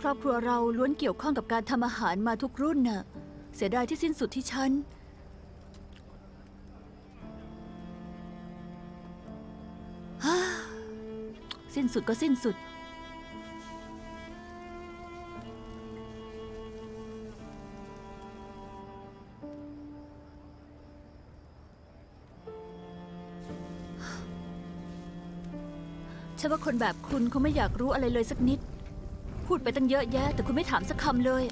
ครอบครัวเราล้วนเกี่ยวข้องกับการทำอาหารมาทุกรุ่นน่ะ เสียดายที่สิ้นสุดที่ฉัน สิ้นสุดก็สิ้นสุด ฉันว่าคนแบบคุณคงไม่อยากรู้อะไรเลยสักนิด พูดไปตั้งเยอะแยะ แต่คุณไม่ถามสักคำเลย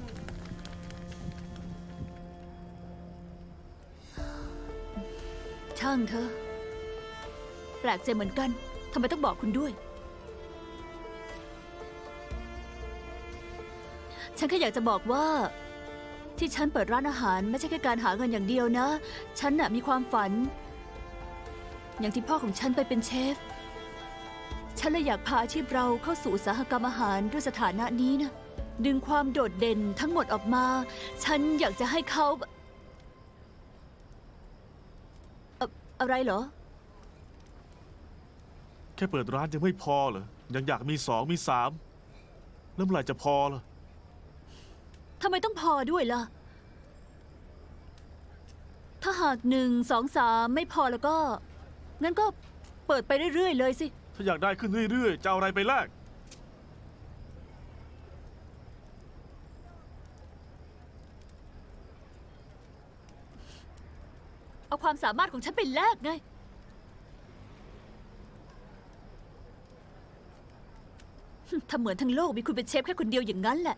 ช่างเธอ แปลกใจเหมือนกันทำไมต้องบอกคุณด้วย ฉันแค่อยากจะบอกว่า ที่ฉันเปิดร้านอาหารไม่ใช่แค่การหาเงินอย่างเดียวนะ ฉันน่ะมีความฝัน อย่างที่พ่อของฉันไปเป็นเชฟ ฉันเลยอยากพาอาชีพเราเข้าสู่อุตสาหกรรมอาหารด้วยสถานะนี้นะ ดึงความโดดเด่นทั้งหมดออกมา ฉันอยากจะให้เขาเอ่ออะไรเหรอ แค่เปิดร้านยังไม่พอเหรอ ยังอยากมีสองมีสามแล้วเมื่อไหร่จะพอล่ะ ทำไมต้องพอด้วยล่ะ ถ้าหากหนึ่งสองสามไม่พอแล้วก็ งั้นก็เปิดไปเรื่อยๆเลยสิ ถ้าอยากได้ขึ้นเรื่อยๆ จะเอาอะไรไปแลก เอาความสามารถของฉันไปแลกไง ถ้าเหมือนทั้งโลกมีคุณเป็นเชฟแค่คนเดียวอย่างนั้นแหละ